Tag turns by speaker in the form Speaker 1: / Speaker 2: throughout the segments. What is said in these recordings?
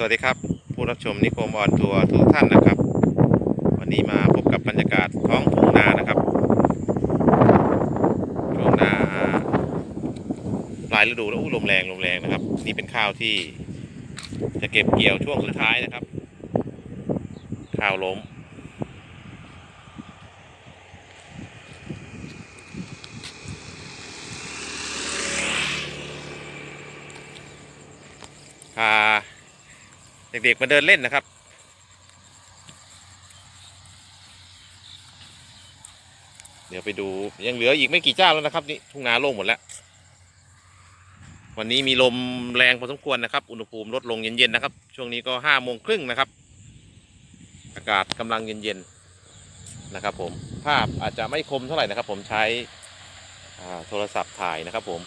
Speaker 1: สวัสดีครับ ผู้รับชมนิคมออนทัวร์ทุกท่านนะครับ วันนี้มาพบกับบรรยากาศท้องทุ่งนานะครับช่วงนาปลายฤดูแล้วอู้ลมแรงลมแรงนะครับ นี่เป็นข้าวที่จะเก็บเกี่ยวช่วงสุดท้ายนะครับ ข้าวล้ม พา เด็กๆมาเดินเล่นนะครับ เดี๋ยวไปดูยังเหลืออีกไม่กี่เจ้าแล้วนะครับนี่ทุ่งนาโล่งหมดแล้ว วันนี้มีลมแรงพอสมควรนะครับ อุณหภูมิลดลงเย็นๆนะครับ ช่วงนี้ก็ห้าโมงครึ่งนะครับ อากาศกำลังเย็นๆนะครับ ผมภาพอาจจะไม่คมเท่าไหร่นะครับ ผมใช้โทรศัพท์ถ่ายนะครับ ผม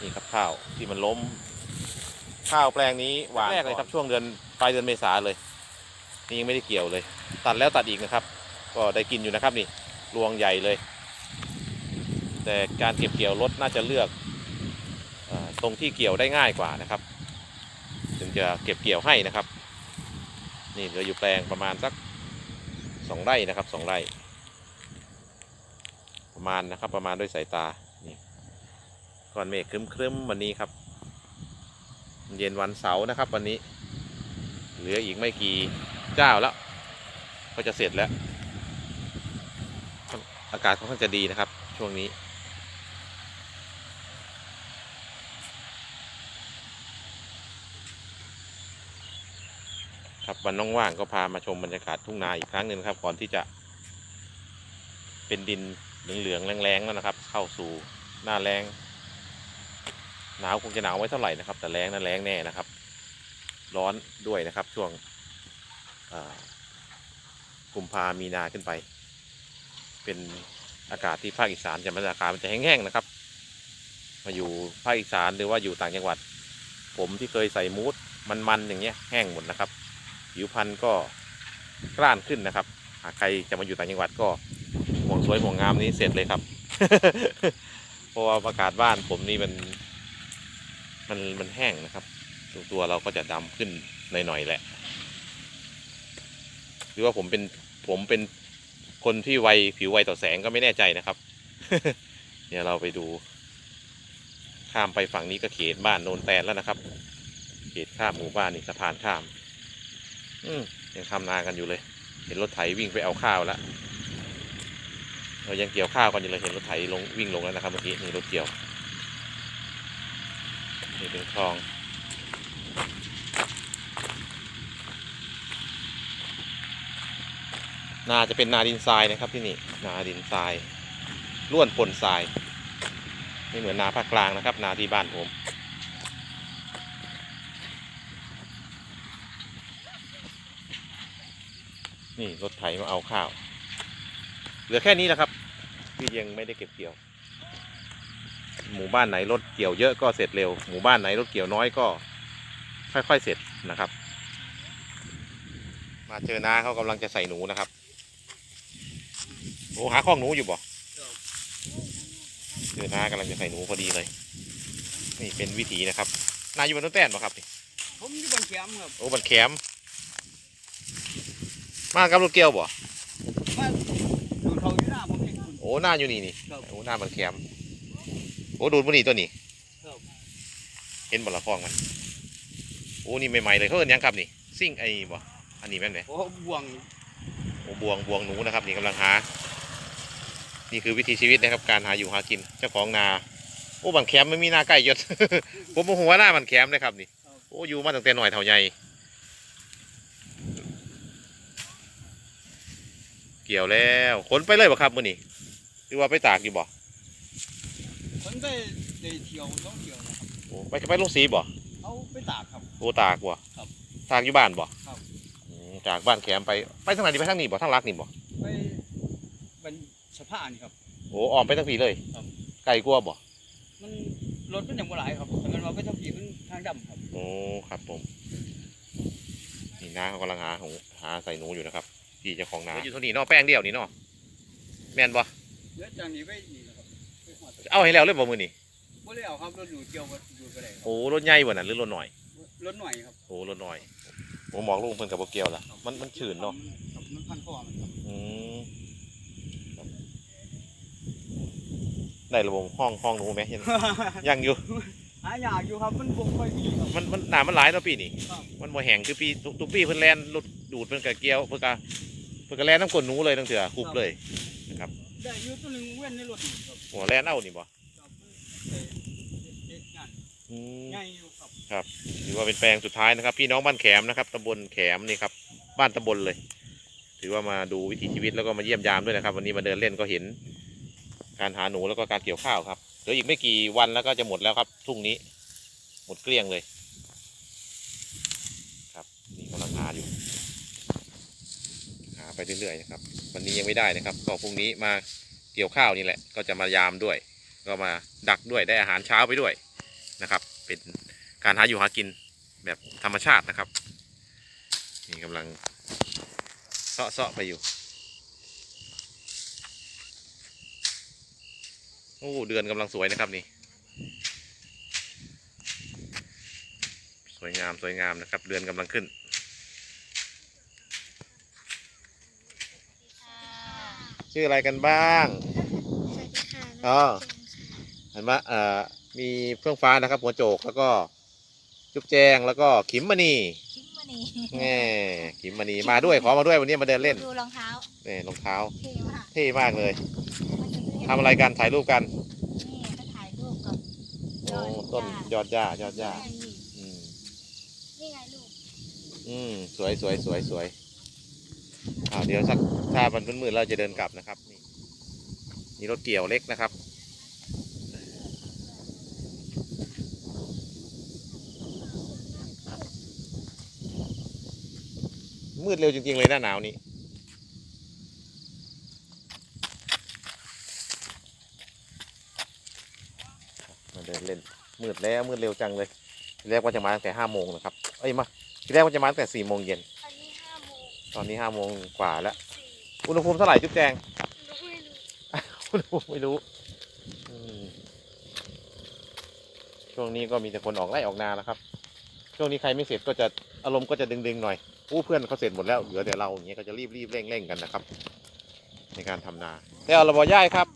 Speaker 1: นี่ครับข้าวที่มันล้ม ข้าวแปลงนี้หวานแรกเลยครับช่วงเดือนปลายเดือนเมษาเลย นี่ยังไม่ได้เกี่ยวเลย ตัดแล้วตัดอีกนะครับ ก็ได้กินอยู่นะครับนี่รวงใหญ่เลย แต่การเก็บเกี่ยวรถน่าจะเลือกเออตรงที่เกี่ยวได้ง่ายกว่านะครับ ถึงจะเก็บเกี่ยวให้นะครับ นี่เหลืออยู่แปลงประมาณสักสองไร่นะครับสองไร่ประมาณนะครับประมาณด้วยสายตานี่ก้อนเมฆครึ้มๆวันนี้ครับ เย็นวันเสาร์นะครับ วันนี้ เหลืออีกไม่กี่เจ้าแล้ว ก็จะเสร็จแล้ว อากาศค่อนข้างจะดีนะครับ ช่วงนี้ ครับวันว่างๆก็พามาชมบรรยากาศทุ่งนาอีกครั้งหนึ่งครับ ก่อนที่จะ เป็นดินเหลืองๆแรงๆแล้วนะครับ เข้าสู่หน้าแรง หนาวคงจะหนาวไม่เท่าไหร่นะครับ แต่แรงนั้นแรงแน่นะครับ ร้อนด้วยนะครับช่วงกุมภามีนาขึ้นไป เป็นอากาศที่ภาคอีสานจะมันอากาศมันจะแห้งๆนะครับ มาอยู่ภาคอีสานหรือว่าอยู่ต่างจังหวัด ผมที่เคยใส่มูดมันๆอย่างเงี้ยแห้งหมดนะครับผิวพรรณก็กล้านขึ้นนะครับ หากใครจะมาอยู่ต่างจังหวัดก็ห่วงสวยห่วงงามนี้เสร็จเลยครับ เพราะว่าอากาศบ้านผมนี่มัน มันมันแห้งนะครับตัวตัวเราก็จะดำขึ้นหน่อยๆแหละ หรือว่าผมเป็นผมเป็นคนที่ไวผิวไวต่อแสงก็ไม่แน่ใจนะครับเดี๋ยเราไปดู ข้ามไปฝั่งนี้ก็เขตบ้านโนนแตนแล้วนะครับ เขตข้ามหมู่บ้านนี่สะพานข้าม อืมยังทำนากันอยู่เลย เห็นรถไถวิ่งไปเอาข้าวแล้วเรายังเกี่ยวข้าวกันอยู่เลยเห็นรถไถลงวิ่งลงแล้วนะครับเมื่อกี้นี่รถเกี่ยว นี่เป็นคลองนาจะเป็นนาดินทรายนะครับที่นี่นาดินทรายล้วนปนทรายไม่เหมือนนาภาคกลางนะครับ นาที่บ้านผมนี่รถไถมาเอาข้าว เหลือแค่นี้แหละครับ ที่ยังไม่ได้เก็บเกี่ยว หมู่บ้านไหนรถเกี่ยวเยอะก็เสร็จเร็ว หมู่บ้านไหนรถเกี่ยวน้อยก็ค่อยๆเสร็จนะครับ มาเจอน้าเขากำลังจะใส่หนูนะครับโอ้หาข้องหนูอยู่บ่เจอน้ากำลังจะใส่หนูพอดีเลย นี่เป็นวิถีนะครับ นาอยู่บนต้นแต้นบ่ครับนี่
Speaker 2: ผมอยู่บนเขียมครับ
Speaker 1: โอ้บันแคมมากับรถเกี่ยวบ่
Speaker 2: ว่าดูเขาอยู่หน้าผมเองคุณ
Speaker 1: โอ้หน้าอยู่นี่นี่
Speaker 2: ครับ
Speaker 1: โอ้หน้าบันแคมโอ้ ดูดมันนี่ตัวนี้
Speaker 2: ครับ
Speaker 1: เห็นบ่ละคลองมัน โอ้ นี่ใหม่ๆเลยเขาเอิ้นหยังครับนี่ ซิ่งไอ้บ่ อันนี้แม่นไหม
Speaker 2: โอ้บ่วง
Speaker 1: โอ้บวงบวงหนูนะครับ นี่กำลังหา นี่คือวิถีชีวิตนะครับ การหาอยู่หากิน เจ้าของนา โอ้บันแคมไม่มีนาใกล้ยศ ผมโมโหว่าหน้าบันแคมเลยครับนี่ โอ้อยู่มาตั้งแต่หน่อยเท่าใหญ่ เกี่ยวแล้วขนไปเลยบ่ครับมื้อนี้หรือว่าไปตากอยู่บ่
Speaker 2: คนได้ได้เที่ยวต้องเที่ยวนะครับ
Speaker 1: โอ้ไปไปลงสีบ่
Speaker 2: เอาไปตากครับ
Speaker 1: โอ้ตากบ่
Speaker 2: ครับ
Speaker 1: ตากอยู่บ้านบ่
Speaker 2: ครับ
Speaker 1: อืมจากบ้านแคมไปไปทางไหนดีไปทางนี้บ่ทางลักนี่บ่
Speaker 2: ไปบนสะพานครับ
Speaker 1: โอ้ออมไปทางผีเลย
Speaker 2: ครับ
Speaker 1: ไกลกว่าบ่
Speaker 2: มันรถมันยังบ่หลายครับแต่มันว่าไปทางผีมันทางดำครับ
Speaker 1: โอ้ครับผมนี่น้าเขากำลังหาหนูหาใส่หนูอยู่นะครับพี่เจ้าของนาอยู่เท่านี้เนาะแป้งเดียวนี่เนาะแม่นบ่
Speaker 2: เดี๋ยวจากนี้ไปนี่
Speaker 1: เอาให้แล้วเลยบ่มือนี่
Speaker 2: บ่ได้เอาครับรถหนูเกี่ยวบ่ดูก็ได้ครับ
Speaker 1: โอ้รถใหญ่บ่น่ะหรือรถหน่อย
Speaker 2: รรถหน่อยครับ
Speaker 1: โอ้รถหน่อยผมมองลุงเพิ่นกับโบเกียวล่ะมันมันชื้นเนาะ
Speaker 2: ครับมันพันคอมันครับ
Speaker 1: อืมครับได้ระบบห้องห้องหนูไหมยังยังอยู่
Speaker 2: หายากอยู่ครับมันบ่ค่อยมีครับ
Speaker 1: มันมันหนามันหลายเนาะปีนี้
Speaker 2: ครับ
Speaker 1: มันบ่แห้งคือปีทุกทุกปีเพิ่นแล่นรถดูดเพิ่นกะเกี่ยวเพิ่นกะเพิ่นกะแล่นน้ำกลนหนูเลยตั้งเถื่อคุบเลย
Speaker 2: ได้อยู่ตัวหนึงเว้นในรถนี่ครับ
Speaker 1: หัวแล่นเอานี่บ่
Speaker 2: ครับมันเอ่อเฮ็ดงาน
Speaker 1: อืม
Speaker 2: ใหญ่อยู่ครับ
Speaker 1: ถือว่าเป็นแปลงสุดท้ายนะครับ พี่น้องบ้านแขมนะครับตำบลแขมนี่ครับ บ้านตำบลเลย ถือว่ามาดูวิถีชีวิตแล้วก็มาเยี่ยมยามด้วยนะครับ วันนี้มาเดินเล่นก็เห็น การหาหนูแล้วก็การเกี่ยวข้าวครับเหลืออีกไม่กี่วันแล้วก็จะหมดแล้วครับทุ่งนี้ หมดเกลี้ยงเลย ครับนี่กำลังหาอยู่ หา ไปเรื่อยๆนะครับ วันนี้ยังไม่ได้นะครับ ก็พรุ่งนี้มาเกี่ยวข้าวนี่แหละ ก็จะมายามด้วย ก็มาดักด้วยได้อาหารเช้าไปด้วยนะครับ เป็นการหาอยู่หากินแบบธรรมชาตินะครับ นี่กำลังเซาะๆไปอยู่ โอ้เดือนกำลังสวยนะครับนี่ สวยงามสวยงามนะครับ เดือนกำลังขึ้น ชื่ออะไรกันบ้าง
Speaker 3: สวัสดีค่ะ
Speaker 1: อ๋อ
Speaker 3: น้งเจมส์ค่ะ
Speaker 1: เห็นไหมเอ่อมีเฟื่องฟ้านะครับ หัวโจกแล้วก็จุ๊บแจงแล้วก็ขิมมณี
Speaker 3: คิมมานี
Speaker 1: แง่ขิมมณีมาด้วยขอมาด้วยวันนี้มาเดินเล่น
Speaker 3: ดูรองเท้า
Speaker 1: นี่รองเท้า
Speaker 3: เท่มาก
Speaker 1: เท่มากเลย
Speaker 3: มันจะม่
Speaker 1: ทำอะไรกันถ่ายรูปกัน
Speaker 3: นี่ก็ถ่ายรูปกับ
Speaker 1: โอ้ต้นยอดหญ้ายอดหญ้า
Speaker 3: นี่
Speaker 1: อืม
Speaker 3: นี่ไงลูก
Speaker 1: อืมสวยสวยสวยสวย อ่าเดี๋ยวสักถ้ามันมืดๆเราจะเดินกลับนะครับนี่มีรถเกี่ยวเล็กนะครับมืดเร็วจริงๆเลยหน้าหนาวนี้มาเดินเล่นมืดแล้วมืดเร็วจังเลย แรกว่าจะมาตั้งแต่ห้าโมงนะครับ เอ้ยมาทีแรกว่าจะมาตั้งแต่สี่โมงเย็น ตอนนี้ห้าโมงกว่าแล้ว
Speaker 3: สี่
Speaker 1: อุณหภูมิเท่าไหร่จุ๊บแจง
Speaker 3: ไม่รู้
Speaker 1: อุณหภูมิไม่รู้อืมช่วงนี้ก็มีแต่คนออกไร่ออกนาแล้วครับ ช่วงนี้ใครไม่เสร็จก็จะอารมณ์ก็จะดึงๆหน่อยอู้เพื่อนเขาเสร็จหมดแล้วเหลือแต่เราอย่างเงี้ยก็จะรีบๆเร่งๆกันนะครับ ในการทำนาแต่เอาระบอย่ายครับ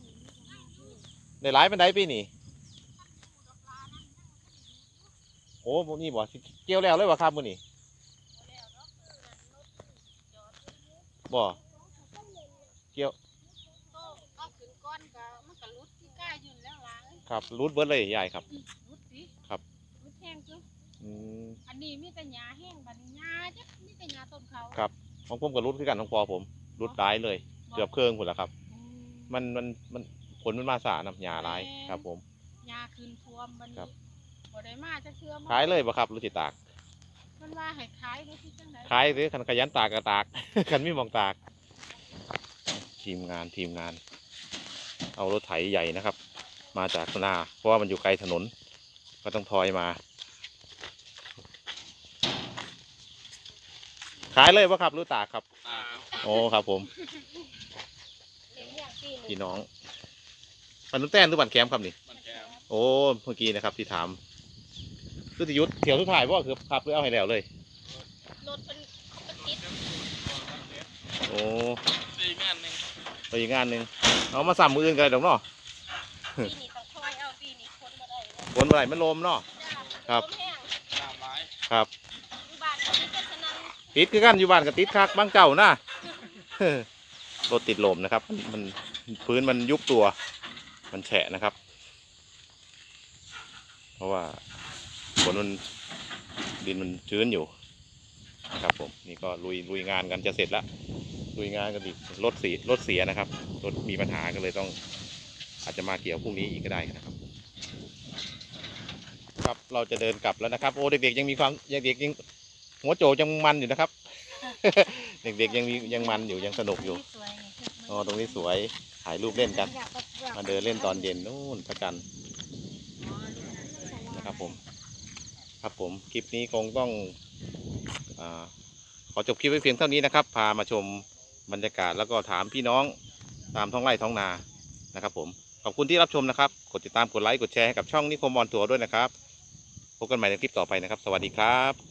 Speaker 1: ในร้ายเป็นไดปีนี่โอ้ผมนี่บอกเกี่ยวแล้วเลยวะครับมือนี่ บ่
Speaker 4: ก็ขึ้นก้อนก็มันก็รุดที่กล้ายืนแล้วล้าง
Speaker 1: ครับรูดเบิร์ดเลยยายครับ
Speaker 4: รุดสิ
Speaker 1: ครับ
Speaker 4: รุดแห้งจ้ะ
Speaker 1: อืม
Speaker 4: อันนี้มีแต่หญ้าแห้งบัดนี้หญ้าจ้ะมีแต่หญ้าต้นเขา
Speaker 1: ครับ ของผมกับรูดคือกันของพอผมรูดร้ายเลย เกือบเครื่องหมดแล้วครับ
Speaker 4: อืม
Speaker 1: มันมันมันผลมันมาสานะหยาร้ายครับ ผม
Speaker 4: หญ้าขึ้นท่วมบัด
Speaker 1: ครั
Speaker 4: นี้
Speaker 1: บ
Speaker 4: บ่ได้มาจะเชื่อม
Speaker 1: ขายเลยปะครับรู้จิตาก
Speaker 4: มันว่าให้ขายได้ที่จังได๋
Speaker 1: ขายหรือคันขยันตากก็ตากคันไม่มองตาก ทีมงานทีมงาน เอารถไถใหญ่นะครับ มาจากนาเพราะว่ามันอยู่ไกลถนน ก็ต้องทอยมา ขายเลยปะครับรู้ตากครับโอ้ครับผม
Speaker 3: เลี้ยงอย่างปีหนึ่ง
Speaker 1: พี่น้องปันนุ่นแต้นหรือปันแคมครับนี่โอ้ เมื่อกี้นะครับที่ถาม คือติยุทธเถียวสุดท้ายว่าคือขับหรือเอาให้แล้วเลย
Speaker 3: รถเป็นเขาเป็นติด
Speaker 1: โอ้
Speaker 2: อีกงานหนึง
Speaker 1: ไปอีกงานหนึ่งเอามาสั่มมืออื่นกันเลยดอกเนาะ
Speaker 3: ปีนี้ต้องคอยเอาปีนี้คนมาได้เลย
Speaker 1: บนเมื่อไหร่มันลมเนาะ
Speaker 3: จ้า
Speaker 1: ครับ
Speaker 3: ลมแห้ง
Speaker 2: น้ำหลาย
Speaker 1: ครับ
Speaker 3: อยู่บ้านก็มีแต่ฉะนั้น
Speaker 1: ติดคือกันอยู่บ้านกับติดคักบางเก่านะ รถติดลมนะครับ มันมันพื้นมันยุบตัว มันแฉะนะครับ เพราะว่าฝ นมันดินมันชื้นอยู่นะครับผมนี่ก็ลุยลุยงานกันจะเสร็จแล้วลุยงานกันดิรถสีรถเสียนะครับรถมีปัญหาก็เลยต้องอาจจะมาเกี่ยวพรุ่งนี้อีกก็ได้นะครับ ครับเราจะเดินกลับแล้วนะครับ โอ้เด็กๆยังมีความยังเด็กยังหัวโจกยังมันอยู่นะครับ เด็กๆยังมียังมันอยู่ยังสนุกอยู่
Speaker 3: สวยไง
Speaker 1: อ๋อตรงนี้สวยถ่ายรูปเล่นกัน
Speaker 3: อยากแบบอยาก
Speaker 1: มาเดินเล่นตอนเย็นนู่นพระจันทร์นะครับผม ครับผมคลิปนี้คงต้องอขอจบคลิปไว้เพียงเท่านี้นะครับ พามาชมบรรยากาศแล้วก็ถามพี่น้องตามท้องไร่ท้องนานะครับ ผมขอบคุณที่รับชมนะครับ กดติดตามกดไลค์กดแชร์ให้กับช่องนิคมบอลทัวร์ด้วยนะครับพบกันใหม่ในคลิปต่อไปนะครับ สวัสดีครับ